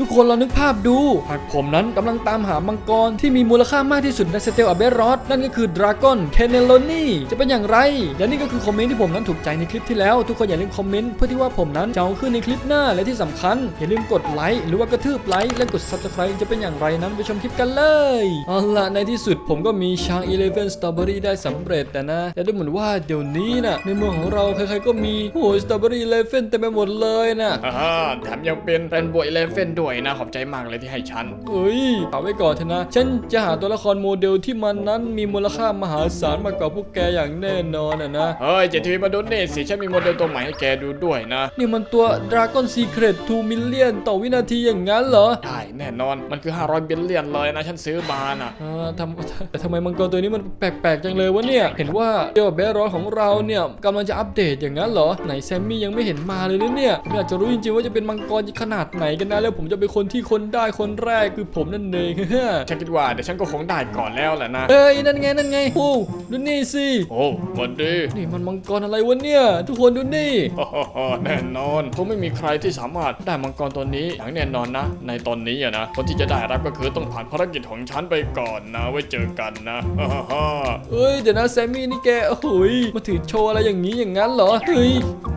ทุกคนลองนึกภาพดูหากผมนั้นกำลังตามหามังกรที่มีมูลค่ามากที่สุดในสเตลอเบรอสนั่นก็คือดราก้อนเคนเนโลนี่จะเป็นอย่างไร และนี่ก็คือคอมเมนต์ที่ผมนั้นถูกใจในคลิปที่แล้ว ทุกคนอย่าลืมคอมเมนต์เพื่อที่ว่าผมนั้นจะเอาขึ้นในคลิปหน้าและที่สำคัญ อย่าลืมกดไลค์หรือว่ากระทืบไลค์และกด subscribe จะเป็นอย่างไรนั้นไปชมคลิปกันเลยเอาล่ะในที่สุดผมก็มีชางอีเลฟเว่นสตรอเบอรี่ได้สำเร็จแต่นะแต่ดูเหมือนว่าเดี๋ยวนี้น่ะในเมืองของเราใครๆก็มีโอ้สตรอเบอรี่เลฟเว่นเต็มไปหมดเลยน่ะอ่าแถมยังเป็นแรนโบว์เลฟเฟนด้วยนะขอบใจมากเลยที่ให้ฉัน เอ้ยเอาไว้ก่อนเถอะนะ ฉันจะหาตัวละครโมเดลที่มันนั้นมีมูลค่ามหาศาลมากกว่าพวกแกอย่างแน่นอนอะนะ เฮ้ยเจทีวีมาดูนี่สิฉันมีโมเดลตัวใหม่ให้แกดูด้วยนะ นี่มันตัว Dragon Secret 2 million ต่อวินาทีอย่างนั้นเหรอ ได้แน่นอนมันคือ 500 บิลเลียนเลยนะฉันซื้อมาน่ะอ่าทำแต่ทำไมมังกรตัวนี้มันแปลกๆจังเลยวะเนี่ย เห็นว่าเดลเบรอสของเราเนี่ยกำลังจะอัปเดตอย่างนั้นเหรอ ไหนแซมมี่ยังไม่เห็นมาเลยนะเนี่ยผมอยากจะรู้จริงๆว่าจะเป็นมังกรขนาดไหนกันนะแล้วผมจะเป็นคนที่คนได้คนแรกคือผมนั่นเอง ฉันคิดว่าเดี๋ยวฉันก็คงได้ก่อนแล้วแหละนะ เอ้ยนั่นไงนั่นไงโอ้ ดูนี่สิโอ้หวันดีนี่มันมังกรอะไรวะเนี่ย ทุกคนดูนี่ฮ่าฮ่าฮ่าแน่นอนคงไม่มีใครที่สามารถได้มังกรตัวนี้อย่างแน่นอนนะ ในตอนนี้อะนะคนที่จะได้รับก็คือต้องผ่านภารกิจของฉันไปก่อนนะไว้เจอกันนะฮ่าฮ่าฮ่าเอ้ยเดี๋ยวนะแซมมี่นี่แกโอ้โหยมาถือโชว์อะไรอย่างนี้อย่างนั้นเหรอเฮ้ย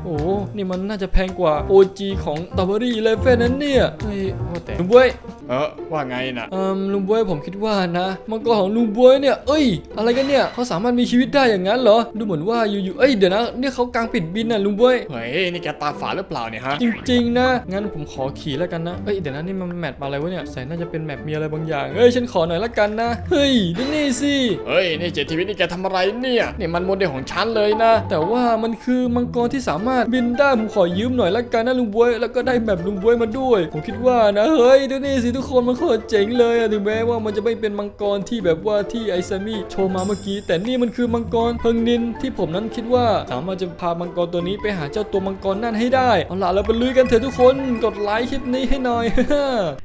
โอ้นี่มันน่าจะแพงกว่า OG ของต b เบอรี่เลเฟนนั้นเนี่ยเฮ้ยว่าแต่ลุงบวย เออว่าไงน่ะอืมลุงบวยผมคิดว่านะมังกรของลุงบวยเนี่ย เอ้ย อะไรกันเนี่ยเขาสามารถมีชีวิตได้อย่างนั้นเหรอ ดูเหมือนว่าอยู่ๆเอ้ยเดี๋ยวนะเนี่ยเขากลางปิดบินน่ะลุงบวยเฮ้ยนี่แกตาฝาดหรือเปล่าเนี่ยฮะจริงๆนะงั้นผมขอขี่แล้วกันนะเอ้ยเดี๋ยวนะนี่มันแมปอะไรวะเนี่ยใส่น่าจะเป็นแมปมีอะไรบางอย่างเอ้ยฉันขอหน่อยละกันนะเฮ้ยดูนี่สิเฮ้ยนี่เจทีวีนี่แกทำอะไรเนี่ยนี่มันโมเดลของฉันเลยนะ แต่ว่ามันคือมังกรที่สามารถบินได้ผมขอยืมหน่อยละกันนะลุงบวยแล้วก็ได้แบบลุงบวยมาด้วย ผมคิดว่านะเฮ้ยดูนี่สิทุกคนมันโคตรเจ๋งเลยอะถึงแม้ว่ามันจะไม่เป็นมังกรที่แบบว่าที่ไอซามิโชว์มาเมื่อกี้ แต่นี่มันคือมังกรเพิงนินที่ผมนั้นคิดว่าสามารถจะพามังกรตัวนี้ไปหาเจ้าตัวมังกรนั่นให้ได้เอาล่ะเราไปลุยกันเถอะทุกคนกดไลค์คลิปนี้ให้หน่อย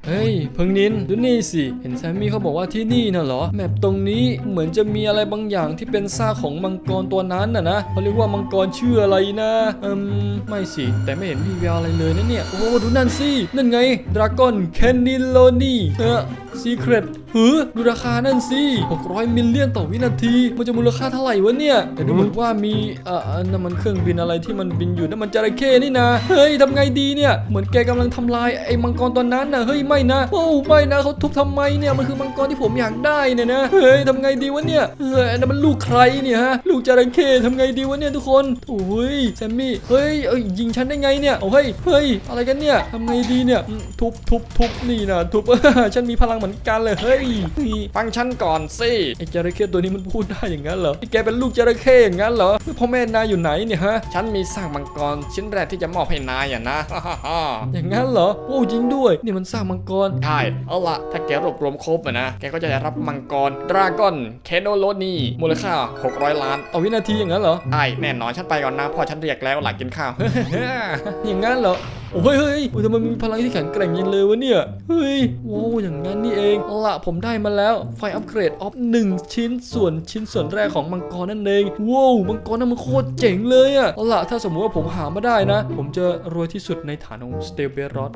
เฮ้ยเพิงนินดูนี่สิเห็นแซมมี่เขาบอกว่าที่นี่น่ะเหรอแมปตรงนี้เหมือนจะมีอะไรบางอย่างที่เป็นซากของมังกรตัวนั้นน่ะนะเขาเรียกว่ามังกรชื่ออะไรนะอืมไม่สิแต่ไม่เห็นมีแววอะไรเลยนะเนี่ยโอ้โหดูนั่นสินั่นไงดราก้อนแคนนิโลโนนี่เออซีเครต หือดูราคานั่นสิ 600 มิลเลียนต่อวินาที มันจะมูลค่าเท่าไหร่วะเนี่ย แต่ดูเหมือนว่ามีเอ่อนั่นมันเครื่องบินอะไรที่มันบินอยู่นั่นมันจระเข้นี่นะ เฮ้ยทำไงดีเนี่ย เหมือนแกกำลังทำลายไอ้มังกรตัวนั้นนะเฮ้ยไม่นะโอ้ไม่นะเขาทุบทำไมเนี่ยมันคือมังกรที่ผมอยากได้เนี่ยนะ เฮ้ยทำไงดีวะเนี่ย เฮ้ยนั่นมันลูกใครเนี่ยฮะ ลูกจระเข้ทำไงดีวะเนี่ยทุกคนโอ้ยแซมมี่ เฮ้ยเอ้ยยิงฉันได้ไงเนี่ยโอ้เฮ้ยเฮ้ยอะไรกันเนี่ยทำไงดีเนี่ย ทุบทุบทุบนี่นะทุบฉันมีพลังเหมือนกันเลยเฮ้ยนี่ฟังฉันก่อนสิไอ้จระเข้ตัวนี้มันพูดได้อย่างนั้นเหรอไอ้แกเป็นลูกจระเข้อย่างนั้นเหรอพ่อแม่นายอยู่ไหนเนี่ยฮะฉันมีสร้างมังกรชิ้นแรกที่จะมอบให้นายอะนะอย่างนั้นเหรอโอ้จริงด้วย นี่มันสร้างมังกรใช่เอาละถ้าแกรวบรวมครบอะนะแกก็จะได้รับมังกรดราก้อนเคโนโลนีมูลค่า 600 ล้านเอาวินาทีอย่างนั้นเหรอได้แน่นอนฉันไปก่อนนะพ่อฉันเรียกแล้วหลักกินข้าวอย่างนั้นเหรอโอ้ยเฮ้ยโอ้ยทำไมมันมีพลังที่แข็งแกร่งยังเลยวะเนี่ยเฮ้ยโว้วอย่างนั้นนี่เองเอาละผมได้มาแล้วไฟอัปเกรดออฟหนึ่งชิ้นส่วนชิ้นส่วนแรกของมังกรนั่นเองว้าวมังกรนั่นมันโคตรเจ๋งเลยอะเอาละถ้าสมมติว่าผมหามาได้นะ ผมจะรวยที่สุดในฐานของสเตลเบรอส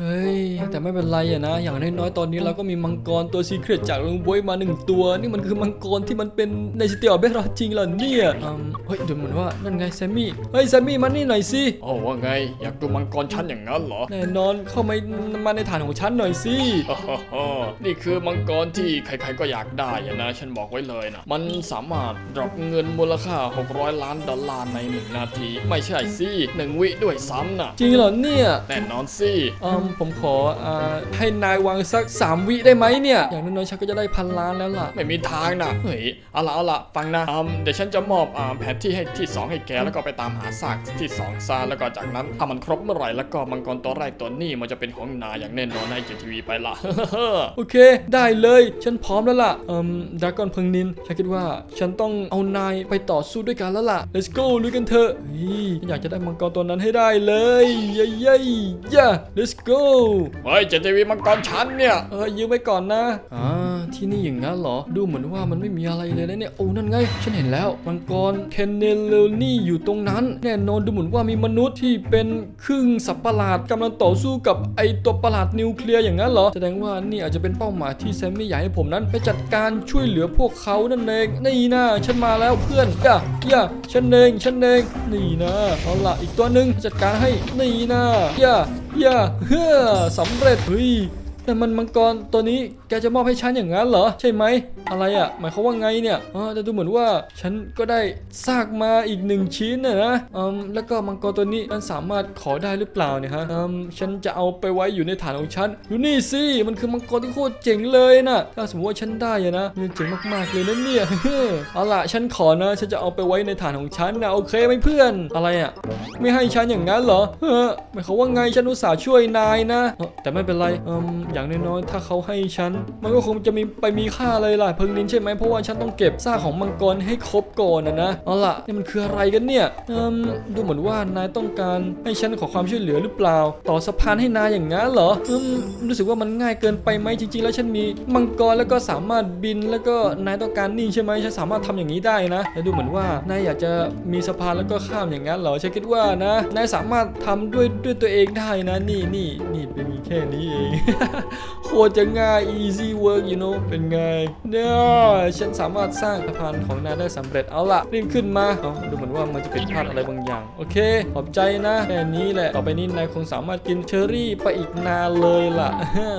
เฮ้ยแต่ไม่เป็นไรอะนะ อย่างน้อยๆตอนนี้เราก็มีมังกรตัวซีเครตจากลุงบวยมาหนึ่งตัว นี่มันคือมังกรที่มันเป็นในสเตลเบรอสจริงเหรอเนี่ยอืมเฮ้ยเดี๋ยวเหมือนว่านั่นไงแซมมี่เฮ้ยแซมมี่มานี่หน่อยสิโอ้ว่าไง อยากดูมังกรฉันอย่างนั้นเหรอแน่นอนเข้ามามาในฐานของฉันหน่อยสิฮ่าฮ่าฮ่านี่คือมังกรที่ใครๆก็อยากได้อะนะ ฉันบอกไว้เลยนะ มันสามารถดรอปเงินมูลค่า 600 ล้านดอลลาร์ในหนึ่งนาที ไม่ใช่สิหนึ่งวิด้วยซ้ำนะจริงเหรอเนี่ยแน่นอนสิอืมผมขออ่าให้นายวางสัก 3 วิได้ไหมเนี่ย อย่างน้อยๆฉันก็จะได้พันล้านแล้วล่ะ ไม่มีทางนะเฮ้ยเอาละเอาละฟังนะอืมเดี๋ยวฉันจะมอบอ่าแผนที่ให้ที่ 2 ให้แกแล้วก็ไปตามหาซากที่2ซะแล้วก็จากนั้นถ้ามันครบเมื่อไหร่แล้วก็มังกรตัวแรกตัวนี้มันจะเป็นของนายอย่างแน่นอนในเจทีวีไปละ โอเคได้เลย ฉันพร้อมแล้วล่ะอืมดรากอนเพิงนิน ฉันคิดว่าฉันต้องเอานายไปต่อสู้ด้วยกันแล้วล่ะ let's go ลุยกันเถอะเฮ้ยฉันอยากจะได้มังกรตัวนั้นให้ได้เลยเย้เย้ย่า let's go เฮ้ยเจทีวีมังกรฉันเนี่ยเออยืมไปก่อนนะอ่าที่นี่อย่างนั้นเหรอ ดูเหมือนว่ามันไม่มีอะไรเลยนะเนี่ยโอ้นั่นไง ฉันเห็นแล้วมังกรเคนเนลเลนี่อยู่ตรงนั้น แน่นอนดูเหมือนว่ามีมนุษย์ที่เป็นครึ่งสัตว์ประหลาดกำลังต่อสู้กับไอตัวประหลาดนิวเคลียร์อย่างนั้นเหรอ แสดงว่านี่อาจจะเป็นเป้าหมายที่แซมมี่อยากให้ผมนั้นไปจัดการช่วยเหลือพวกเขานั่นเองนี่นะฉันมาแล้วเพื่อนอย่าอย่าฉันเองฉันเองนี่นะเอาละอีกตัวหนึ่งจัดการให้นี่นะอย่าอย่าเฮ้อสำเร็จเฮ้ย แต่มันมังกรตัวนี้แกจะมอบให้ฉันอย่างนั้นเหรอใช่ไหมอะไรอะ่ะหมายความว่าไงเนี่ยอ๋อแต่ดูเหมือนว่าฉันก็ได้ซากมาอีกหนึ่งชิ้นนะนะอืมแล้วก็มังกรตัวนี้มันสามารถขอได้หรือเปล่าเนี่ยฮะอืมฉันจะเอาไปไว้อยู่ในฐานของฉันดูนี่สิมันคือมังกรที่โคตรเจ๋งเลยนะถ้าสมมติว่าฉันได้อะนะมันเจ๋งมากๆเลยนะเนี่ยเอาล่ะฉันขอนะ ฉันจะเอาไปไว้ในฐานของฉันนะโอเคไหมเพื่อนอะไรอะ่ะ ไม่ให้ฉันอย่างนั้นเหรอเออหมายความว่าไงฉันอุตส่าห์ช่วยนายนะเออแต่ไม่เป็นไรอืมอย่างน้อยๆถ้าเขาให้ฉัน มันก็คงจะมีไปมีค่าเลยล่ะเพิงนินใช่ไหมเพราะว่าฉันต้องเก็บซากของมังกรให้ครบก่อนนะนะเอาล่ะนี่มันคืออะไรกันเนี่ยอืมดูเหมือนว่านายต้องการให้ฉันขอความช่วยเหลือหรือเปล่า ต่อสะพานให้นายอย่างนั้นเหรออืมรู้สึกว่ามันง่ายเกินไปไหมจริงๆ แล้วฉันมีมังกรแล้วก็สามารถบินแล้วก็นายต้องการนี่ใช่ไหมฉันสามารถทำอย่างนี้ได้นะแต่ดูเหมือนว่านายอยากจะมีสะพานแล้วก็ข้ามอย่างนั้นเหรอฉันคิดว่านะนายสามารถทำด้วยด้วยตัวเองได้นะ นี่นี่นี่เป็นมีแค่นี้เองโคตรจะง่าย easy work you know เป็นไงเนี่ยฉันสามารถสร้างสะพานของนายได้สำเร็จเอาละรีบขึ้นมาเอาดูเหมือนว่ามันจะเป็นพลาดอะไรบางอย่าง โอเค ขอบใจนะแค่นี้แหละ ต่อไปนี้นายคงสามารถกินเชอร์รี่ไปอีกนานเลยล่ะ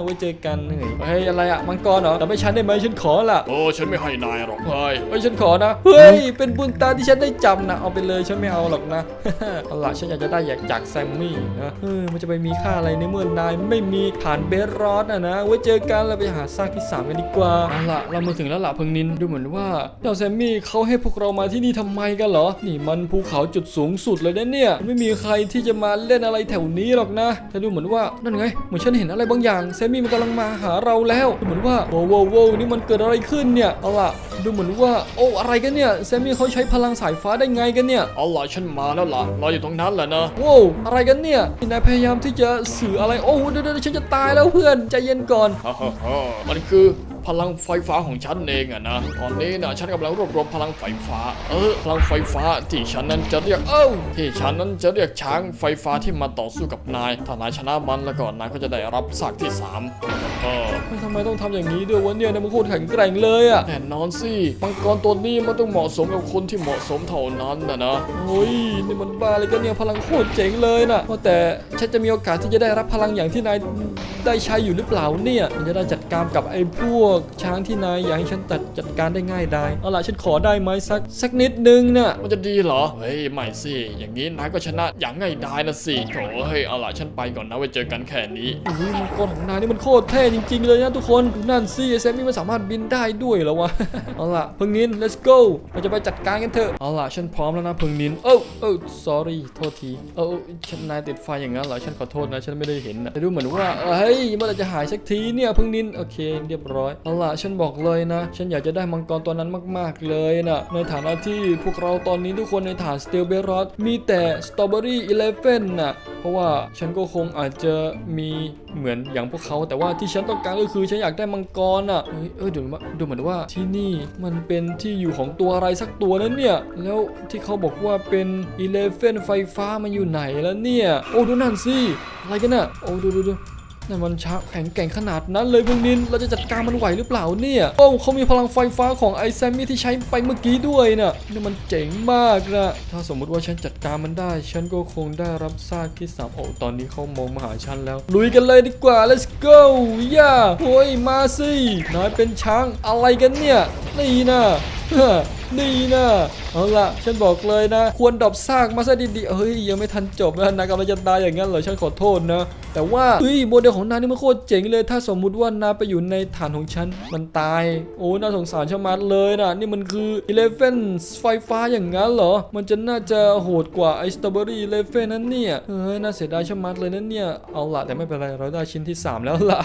ไว้เจอกันเฮ้ยเฮ้ยอะไรอะมังกรเหรอแต่ไม่ฉันได้ไหมฉันขอละโอ้ฉันไม่ให้นายหรอกเฮ้ยเฮ้ยฉันขอนะเฮ้ยเป็นบุญตาที่ฉันได้จำนะเอาไปเลยฉันไม่เอาหรอกนะเอาล่ะฉันอยากจะได้อยากจากแซมมี่นะเออมันจะไปมีค่าอะไรในเมื่อนายไม่มีฐานเบสรอสอะนะ ไว้เจอกันเราไปหาซากที่สามกันดีกว่าเอาล่ะเรามาถึงแล้วล่ะเพิงนินดูเหมือนว่าเจ้าแซมมี่เขาให้พวกเรามาที่นี่ทำไมกันเหรอ นี่มันภูเขาจุดสูงสุดเลยนะเนี่ย ไม่มีใครที่จะมาเล่นอะไรแถวนี้หรอกนะแต่ดูเหมือนว่านั่นไงเหมือนฉันเห็นอะไรบางอย่างแซมมี่มันกำลังมาหาเราแล้วดูเหมือนว่าโว้วโว้โว้วนี่มันเกิดอะไรขึ้นเนี่ยเอาล่ะ ดูเหมือนว่า โอ้อะไรกันเนี่ยแซมมี่เขาใช้พลังสายฟ้าได้ไงกันเนี่ยเอาล่ะฉันมาแล้วล่ะรออยู่ตรงนั้นแหละนะโว้วอะไรกันเนี่ยนี่นายพยายามที่จะสื่ออะไรโอ้เดี๋ยวเดี๋ยวฉันจะตายแล้วเพื่อนใจเย็นก่อนฮ่าฮ่าฮ่ามันคือ พลังไฟฟ้าของฉันเองอะนะ ตอนนี้นะฉันกำลังรวบรวมพลังไฟฟ้า เออ พลังไฟฟ้าที่ฉันนั้นจะเรียกเอ้าที่ฉันนั้นจะเรียกช้างไฟฟ้าที่มาต่อสู้กับนาย ถ้านายชนะมันแล้วก็นายก็จะได้รับซากที่สามเออทำไมต้องทำอย่างนี้ด้วยวะเนี่ยนายมันโคตรแข็งแกร่งเลยอะแน่นอนสิมังกรตัวนี้มันต้องเหมาะสมกับคนที่เหมาะสมเท่านั้นนะนะโอ้ยนี่มันบ้าอะไรกันเนี่ยพลังโคตรเจ๋งเลยนะว่าแต่ฉันจะมีโอกาสที่จะได้รับพลังอย่างที่นายได้ใช้อยู่หรือเปล่าเนี่ยมันจะได้จัดการกับไอ้พวกช้างที่นายอยากให้ฉันตัดจัดการได้ง่ายได้เอาล่ะฉันขอได้ไหมสักสักนิดนึงน่ะมันจะดีเหรอ เฮ้ยไม่สิ อย่างนี้นายก็ชนะอย่างง่ายดายนะสิโถเฮ้ยเอาล่ะฉันไปก่อนนะไว้เจอกันแค่นี้อุ้ยมังกรของนายนี่มันโคตรเท่จริง ๆ เลยนะทุกคนดูนั่นสิไอแซมมี่มันสามารถบินได้ด้วยเหรอวะ เอาล่ะเพิ่งนิน let's go เราจะไปจัดการกันเถอะ เอาล่ะฉันพร้อมแล้วนะเพิ่งนิน เอ้าเอ้า sorry โทษที เอ้าฉันนายติดไฟอย่างนั้นเหรอ ฉันขอโทษนะ ฉันไม่ได้เห็นนะแต่ดูเหมือนว่า เฮ้ยเมื่อไรจะหายสักทีเนี่ยเพิ่งนิน โอเค เรียบร้อยเอาล่ะฉันบอกเลยนะ ฉันอยากจะได้มังกรตัวนั้นมากๆเลยนะในฐานะที่พวกเราตอนนี้ทุกคนในฐานสเตลเบรอสมีแต่สตรอเบอรี่อีเลฟเว่นน่ะเพราะว่าฉันก็คงอาจจะมีเหมือนอย่างพวกเขาแต่ว่าที่ฉันต้องการก็คือฉันอยากได้มังกรอะเอ้ยเออดูมาดูเหมือนว่าที่นี่มันเป็นที่อยู่ของตัวอะไรสักตัวนั่นเนี่ย แล้วที่เขาบอกว่าเป็นอีเลฟเว่นไฟฟ้ามันอยู่ไหนแล้วเนี่ย โอ้ดูนั่นสิอะไรกันน่ะโอ้ดูดูดู นั่นมันช้าแข็งแกร่งขนาดนั้นเลยพวกนิน เราจะจัดการมันไหวหรือเปล่าเนี่ย โอ้เขามีพลังไฟฟ้าของไอแซมมี่ที่ใช้ไปเมื่อกี้ด้วยน่ะนี่มันเจ๋งมากนะถ้าสมมุติว่าฉันจัดการมันได้ ฉันก็คงได้รับซากที่สามโอ้ตอนนี้เขามองมาหาฉันแล้ว ลุยกันเลยดีกว่า let's go ย่าโอ้ยมาสินายเป็นช้างอะไรกันเนี่ยนี่นะนี่นะเอาล่ะฉันบอกเลยนะ ควรดรอปซากมาซะดีๆเฮ้ยยังไม่ทันจบนะนายกำลังจะตายอย่างนั้นเหรอฉันขอโทษนะ แต่ว่าเฮ้ยโมเดลของนายนี่มันโคตรเจ๋งเลย ถ้าสมมุติว่านายไปอยู่ในฐานของฉันมันตาย โอ้น่าสงสารชะมัดเลยนะนี่มันคือ Eleven ไฟฟ้าอย่างนั้นเหรอ มันจะน่าจะโหดกว่าไอสตรอเบอรี่ Eleven นั่นเนี่ยเฮ้ยน่าเสียดายชะมัดเลยนั่นเนี่ยเอาล่ะแต่ไม่เป็นไรเราได้ชิ้นที่ 3 แล้วล่ะ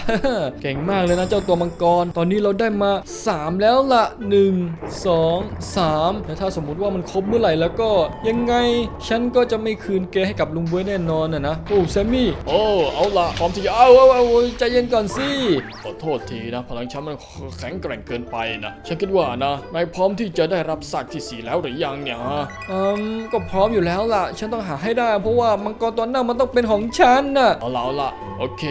เก่งมากเลยนะเจ้าตัวมังกร ตอนนี้เราได้มา 3 แล้วล่ะ1 2สองสามแต่ถ้าสมมุติว่ามันครบเมื่อไหร่แล้วก็ยังไงฉันก็จะไม่คืนแกให้กับลุงบวยแน่นอนนะนะโอ้แซมมี่โอ้เอาละพร้อมที่จะเอาเอาเอาเอาใจเย็นก่อนสิขอโทษทีนะ พลังฉันมันแข็งแกร่งเกินไปนะฉันคิดว่านะนายพร้อมที่จะได้รับสักที่สี่แล้วหรือยังเนี่ยฮะอืมก็พร้อมอยู่แล้วล่ะ ฉันต้องหาให้ได้ เพราะว่ามังกรตัวนั้นมันต้องเป็นของฉันน่ะเอาละเอาละโอเค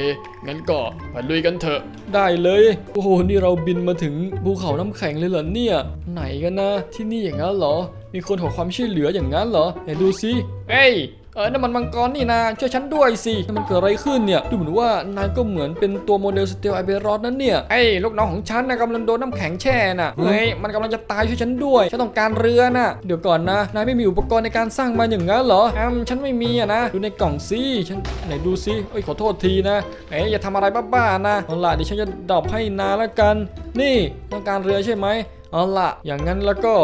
งั้นก็ไปลุยกันเถอะ ได้เลย โอ้โหนี่เราบินมาถึงภูเขาน้ำแข็งเลยเหรอเนี่ย ไหนกันนะ ที่นี่อย่างนั้นเหรอ มีคนขอความช่วยเหลืออย่างนั้นเหรอไหนดูสิเอ้ยเออนั่นมันมังกรนี่นะช่วยฉันด้วยสิมันเกิดอะไรขึ้นเนี่ย ดูเหมือนว่านายก็เหมือนเป็นตัวโมเดลสเตลไอเบรอสนั่นเนี่ย ไอ้ลูกน้องของฉันนะกำลังโดนน้ำแข็งแช่น่ะ เฮ้เฮ้ยยมันกำลังจะตายช่วยฉันด้วย ฉันต้องการเรือน่ะ เดี๋ยวก่อนนะ นายไม่มีอุปกรณ์ในการสร้างมันอย่างนั้นเหรอแอมฉันไม่มีอะนะ ดูในกล่องสิฉันไหนดูสิเอ้ยขอโทษทีนะเอ้ยอย่าทำอะไรบ้าๆนะเอาล่ะเดี๋ยวฉันจะดรอปให้นาละกัน นี่ต้องการเรือใช่ไหม เอาล่ะอย่างนั้นแล้วก็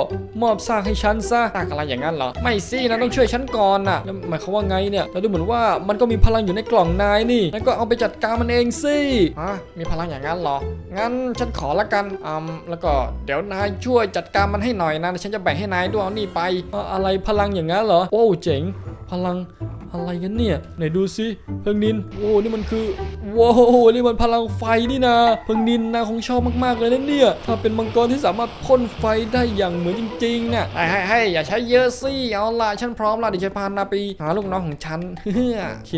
มอบซากให้ฉันซะตากอะไรอย่างนั้นเหรอ ไม่สินะต้องช่วยฉันก่อนน่ะแล้วหมายความว่าไงเนี่ยแต่ดูเหมือนว่ามันก็มีพลังอยู่ในกล่องนายนี่แล้วก็เอาไปจัดการมันเองสิฮะมีพลังอย่างนั้นเหรอ งั้นฉันขอละกันอืมแล้วก็เดี๋ยวนายช่วยจัดการมันให้หน่อยนะเดี๋ยวฉันจะแบ่งให้นายด้วยเอานี่ไปอะอะไรพลังอย่างนั้นเหรอ โอ้เจ๋ง พลังอะไรกันเนี่ย ไหนดูสิเพิงนิน โอ้ นี่มันคือ ว้าวนี่มันพลังไฟนี่นะเพิงนินนาคงชอบมากๆเลยนะเนี่ย ถ้าเป็นมังกรที่สามารถพ่นไฟได้อย่างเหมือนจริงๆน่ะให้ให้ให้อย่าใช้เยอะสิเอาล่ะฉันพร้อมละเดี๋ยวจะพานาไปหาลูกน้องของฉันโอเค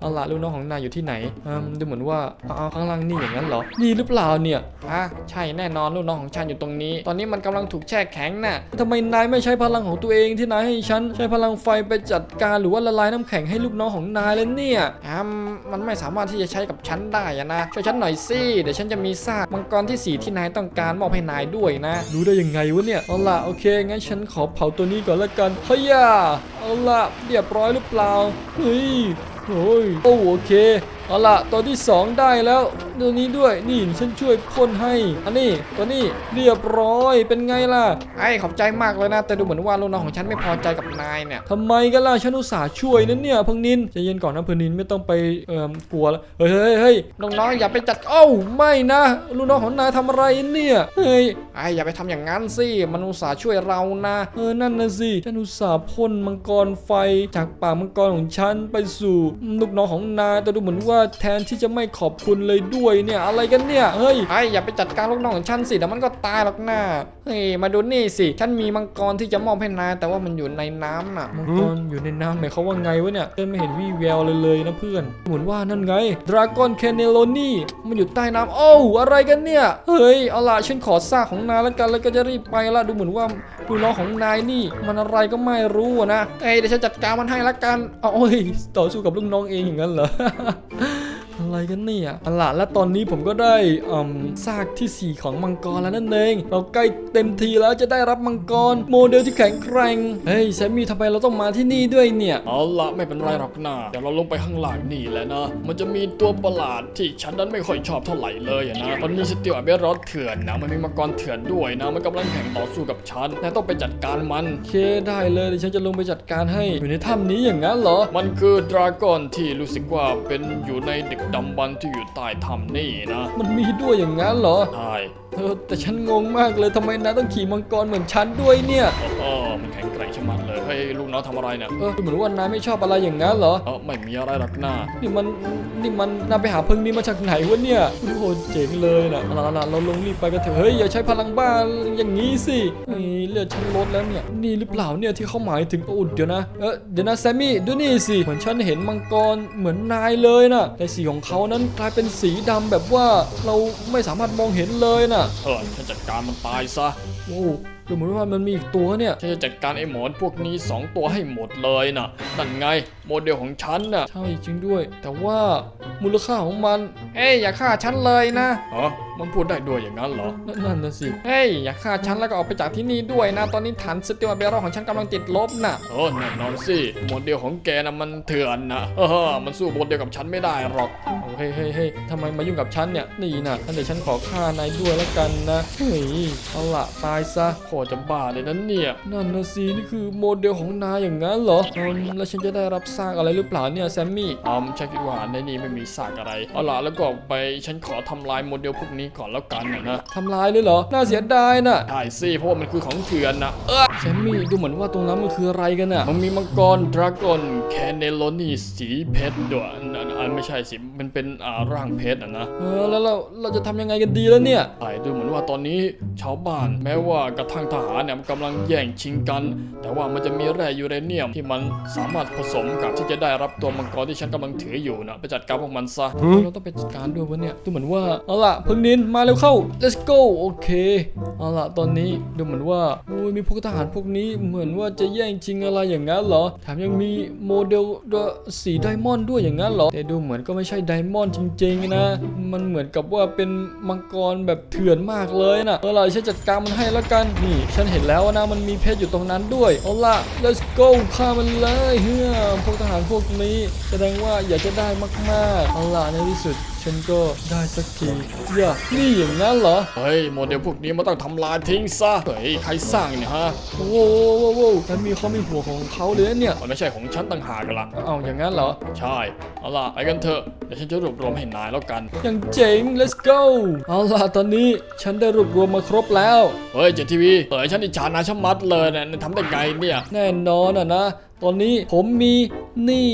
เอาล่ะลูกน้องของนายอยู่ที่ไหนอืมดูเหมือนว่าเอาข้างล่างนี่อย่างนั้นเหรอนี่หรือเปล่าเนี่ยอะใช่แน่นอนลูกน้องของฉันอยู่ตรงนี้ ตอนนี้มันกำลังถูกแช่แข็งน่ะทำไมนายไม่ใช้พลังของตัวเองที่นายให้ฉันใช้พลังไฟไปจัดการหรือว่าละลายน้ำแข็งให้ลูกน้องของนายเลยเนี่ยแอมมันไม่สามารถที่จะใช้กับฉันได้อะนะ ช่วยฉันหน่อยสิ เดี๋ยวฉันจะมีซากมังกรที่สี่ที่นายต้องการมอบให้นายด้วยนะ รู้ได้ยังไงวะเนี่ย เอาล่ะโอเค งั้นฉันขอเผาตัวนี้ก่อนละกัน เฮ้ยยาเอาล่ะเรียบร้อยหรือเปล่า เฮ้ย โอ้ยโอ้โอเค เอาล่ะตัวที่สองได้แล้วตัวนี้ด้วยนี่ฉันช่วยพ่นให้อันนี้ตัวนี้เรียบร้อยเป็นไงล่ะไอ้ขอบใจมากเลยนะ แต่ดูเหมือนว่าลูกน้องของฉันไม่พอใจกับนายเนี่ยทำไมกันล่ะฉันอุตส่าห์ช่วยนั่นเนี่ยพังนินใจเย็นก่อนนะพังนินไม่ต้องไปเอ่อกลัวแล้วเฮ้ยเฮ้ยเฮ้ยน้องๆอย่าไปจัดเอ้าไม่นะลูกน้องของนายทำอะไรเนี่ยเฮ้ยไอ้อย่าไปทำอย่างนั้นสิมันอุตส่าห์ช่วยเรานะเออนั่นนะสิฉันอุตส่าห์พ่นมังกรไฟจากปากมังกรของฉันไปสู่ลูกน้องของนายแต่ดูเหมือนว่าแทนที่จะไม่ขอบคุณเลยด้วยเนี่ยอะไรกันเนี่ยเฮ้ยไอ้อย่าไปจัดการลูกน้องของฉันสิเดี๋ยวมันก็ตายหรอกนะเฮ้ยมาดูนี่สิฉันมีมังกรที่จะมอบให้นายแต่ว่ามันอยู่ในน้ำน่ะมังกรอยู่ในน้ำหมายความว่าไงวะเนี่ยฉันไม่เห็นวี่แววเลยเลยนะเพื่อนเหมือนว่านั่นไงดราก้อนแคเนโลนี่มันอยู่ใต้น้ำโอ้วอะไรกันเนี่ยเฮ้ยเอาล่ะฉันขอซากของนายแล้วกันแล้วก็จะรีบไปละดูเหมือนว่าลูกน้องของนายนี่ มันอะไรก็ไม่รู้อะนะเอ้ยเดี๋ยวฉันจัดการมันให้ละกันเอาโอ้ยต่อสู้กับลูกน้องเองอย่างนั้นเหรอ อะไรกันเนี่ยเอาละและตอนนี้ผมก็ได้อืมซากที่ 4 ของมังกรแล้วนั่นเอง เราใกล้เต็มทีแล้วจะได้รับมังกร โมเดลที่แข็งแกร่งเฮ้ยแซมมี่ทำไมเราต้องมาที่นี่ด้วยเนี่ยเอาละไม่เป็นไรหรอกนะเดี๋ยวเราลงไปข้างล่างนี่แหละนะ มันจะมีตัวประหลาดที่ฉันนั้นไม่ค่อยชอบเท่าไหร่เลยอะนะมันมีสติลอเบรอสเถื่อนนะมันมีมังกรเถื่อนด้วยนะ มันกำลังแข่งต่อสู้กับฉันนายต้องไปจัดการมันโอเคได้เลยเดี๋ยวฉันจะลงไปจัดการให้อยู่ในถ้ำนี้อย่างนั้นเหรอ มันคือดราก้อนที่รู้สึกว่าเป็นอยู่ในดึกดำบรรพ์ที่อยู่ใต้ถ้ำนี่นะ มันมีด้วยอย่างนั้นเหรอ ใช่เออแต่ฉันงงมากเลยทำไมนายต้องขี่มังกรเหมือนฉันด้วยเนี่ย เออมันแข็งแกร่งชะมั ดเลยเฮ้ยลูกน้องทำอะไรเนี่ยเออดูเหมือนว่านายไม่ชอบอะไรอย่างนั้นเหรอเออไม่มีอะไรหรอกนะนี่มันนี่มันนายไปหาพึ่งนี้มาจากไหนวะเนี่ยโอ้โหเจ๋งเลยนะเอาล่ะเอาล่ะเราลงรีบไปกันเถอะเฮ้ยอย่าใช้พลังบ้าอย่างนี้สิเฮ้ยเลือดฉันลดแล้วเนี่ยนี่หรือเปล่าเนี่ยที่เขาหมายถึงโอ้เดี๋ยวนะเออเดี๋ยวนะแซมมี่ดูนี่สิเหมือนฉันเห็นมังกรเหมือนนายเลยนะแต่สีของเขานั้นกลายเป็นสีดำแบบว่าเราไม่สามารถมองเห็นเลยนะเออฉันจัดการมันตายซะโอ้ ดูเหมือนว่ามันมีอีกตัวเนี่ยฉันจะจัดการไอ้หมอนพวกนี้สองตัวให้หมดเลยนะนั่นไง โมเดลของฉันน่ะใช่จริงด้วย แต่ว่ามูลค่าของมัน เอ้ยอย่าฆ่าฉันเลยนะฮะมันพูดได้ด้วยอย่างนั้นเหรอ นั่นนั่นนะสิ เฮ้ยอย่าฆ่าฉันแล้วก็ออกไปจากที่นี่ด้วยนะ ตอนนี้ฐานสติลเบรของฉันกำลังติดลบน่ะเออแน่นอนสิโมเดลของแกนะมันเถื่อนนะเออมันสู้โมเดลกับฉันไม่ได้หรอกโอ้เฮ้ยเฮ้ยเฮ้ยทำไมมายุ่งกับฉันเนี่ยนี่นะงั้นเดี๋ยวฉันขอฆ่านายด้วยแล้วกันนะเฮ้ยเอาละตายซะคตรจะบ้าเลยนั่นเนี่ย นั่นนะสินี่คือโมเดลของนายอย่างนั้นเหรออืมแล้วฉันจะได้รับซากอะไรหรือเปล่าเนี่ยแซมมี่อืมฉันคิดว่าในนี้ไม่มีซากอะไรเอาล่ะแล้วก็ไปฉันขอทำลายโมเดลพวกนี้ก่อนแล้วกันนะนะทำลายเลยเหรอน่าเสียดายน่ะใช่สิเพราะว่ามันคือของเถื่อนนะเออแซม มี่ดูเหมือนว่าตรงนั้นมันคืออะไรกันน่ะ มันมีมังกรดราก้อนแคเนโลนีสีเพชรด้วยอันอันอันไม่ใช่สิมันเป็นอ่าร่างเพชรอะนะเออแล้วเราเราจะทำยังไงกันดีแล้วเนี่ยใช่ดูเหมือนว่าตอนนี้ชาวบ้านแม้ว่ากระทั่งทหารเนี่ยมันกำลังแย่งชิงกัน แต่ว่ามันจะมีแร่ยูเรเนียมที่มันสามารถผสมกับที่จะได้รับตัวมังกรที่ฉันกำลังถืออยู่นะไปจัดการพวกมันซะเราต้องไปจัดการด้วยวะเนี่ยดูเหมือนว่าเอาล่ะพึ่งนินมาเร็วเข้า let's go โอเคเอาล่ะตอนนี้ดูเหมือนว่าโอ้ยมีพวกทหารพวกนี้เหมือนว่าจะแย่งชิงอะไรอย่างนั้นเหรอแถมยังมีโมเดลด้วสีไดมอนด์ด้วยอย่างนั้นเหรอแต่ดูเหมือนก็ไม่ใช่ไดมอนด์จริงๆนะ มันเหมือนกับว่าเป็นมังกรแบบเถื่อนมากเลยนะเอาล่ะฉันจัดการมันให้แล้วกันนี่ ฉันเห็นแล้วนะมันมีเพชรอยู่ตรงนั้นด้วยเอาล่ะ let's go ฆ่ามันเลยเฮ้ยพวกทหารพวกนี้แสดงว่าอยากจะได้มากๆเอาล่ะในที่สุด ฉันก็ได้สักทีอย่านี่อย่างนั้นเหรอ เฮ้ยโมเดลพวกนี้มันต้องทำลายทิ้งซะ เฮ้ยใครสร้างเนี่ยฮะ โอ้โหโอ้โหโอ้โหฉันมีเขามีหัวของเขาเลยนะเนี่ยมันไม่ใช่ของฉันต่างหากกันละเอาอย่างนั้นเหรอ ใช่ เอาล่ะไปกันเถอะ เดี๋ยวฉันจะรวบรวมให้นายแล้วกัน อย่างเจ๋ง let's go เอาล่ะตอนนี้ฉันได้รวบรวมมาครบแล้ว เฮ้ยเจทีวีเฮ้ยฉันอิจฉานายชะมัดเลยเนี่ยทำได้ไงเนี่ย แน่นอนอะนะ ตอนนี้ผมมี นี่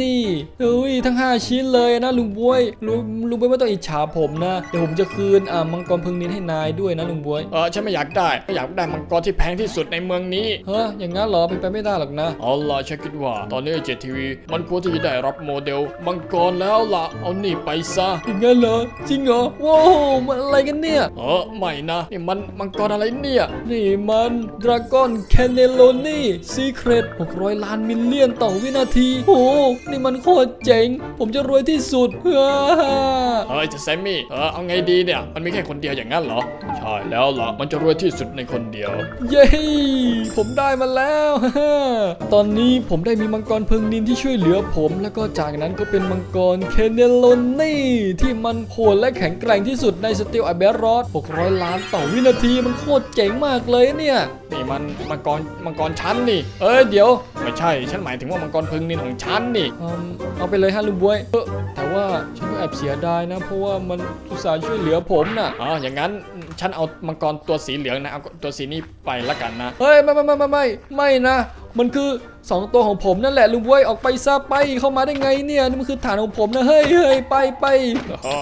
นี่เฮ้ยทั้ง 5 ชิ้นเลยนะลุงบวยลุงลุงบวยไม่ต้องอิจฉาผมนะเดี๋ยวผมจะคืนอ่ามังกรพึงนินให้นายด้วยนะลุงบวยเออฉันไม่อยากได้ไม่อยากได้มังกรที่แพงที่สุดในเมืองนี้เฮ้ยอย่างนั้นเหรอเป็นไปไม่ได้หรอกนะเอาล่ะฉันคิดว่า ตอนนี้เจทีวีมันควรที่จะได้รับโมเดลมังกรแล้วล่ะเอานี่ไปซะอย่างนั้นเหรอจริงเหรอว้าวมันอะไรกันเนี่ยเออไม่นะนี่มันมังกรอะไรเนี่ยนี่มันดราก้อนแคนเนโลนี่ซีเครต600 ล้านมิลเลียนต่อวินาที โอ้โหนี่มันโคตรเจ๋ง ผมจะรวยที่สุดฮ่าเฮ้ยเจะแซมมี่เออเอาไงดีเนี่ย มันมีแค่คนเดียวอย่างนั้นเหรอ ใช่แล้วล่ะ มันจะรวยที่สุดในคนเดียว เย้ ผมได้มาแล้วฮ่าตอนนี้ผมได้มีมังกรเพิงนินที่ช่วยเหลือผม แล้วก็จากนั้นก็เป็นมังกรแคนเนโลนี่ที่มันโหดและแข็งแกร่งที่สุดในสติลอเบรอส600 ล้านต่อวินาทีมันโคตรเจ๋งมากเลยเนี่ย นี่มันมังกรมังกรชั้นนี่ เอ้ยเดี๋ยว ไม่ใช่ ฉันหมายถึงว่ามังกรพึงนินของฉันนี่อืมเอาไปเลยฮะลุงบวยเออแต่ว่าฉันก็แอบเสียดายนะ เพราะว่ามันอุตส่าห์ช่วยเหลือผมน่ะอ๋ออย่างนั้นฉันเอามังกรตัวสีเหลืองนะเอาตัวสีนี้ไปละกันนะเฮ้ยไม่ไม่ไม่ไม่ไม่ไม่นะ มันคือสองตัวของผมนั่นแหละลุงบวยออกไปซะไปเข้ามาได้ไงเนี่ยนี่มันคือฐานของผมนะเฮ้ยเฮ้ยไปไปอ๋อ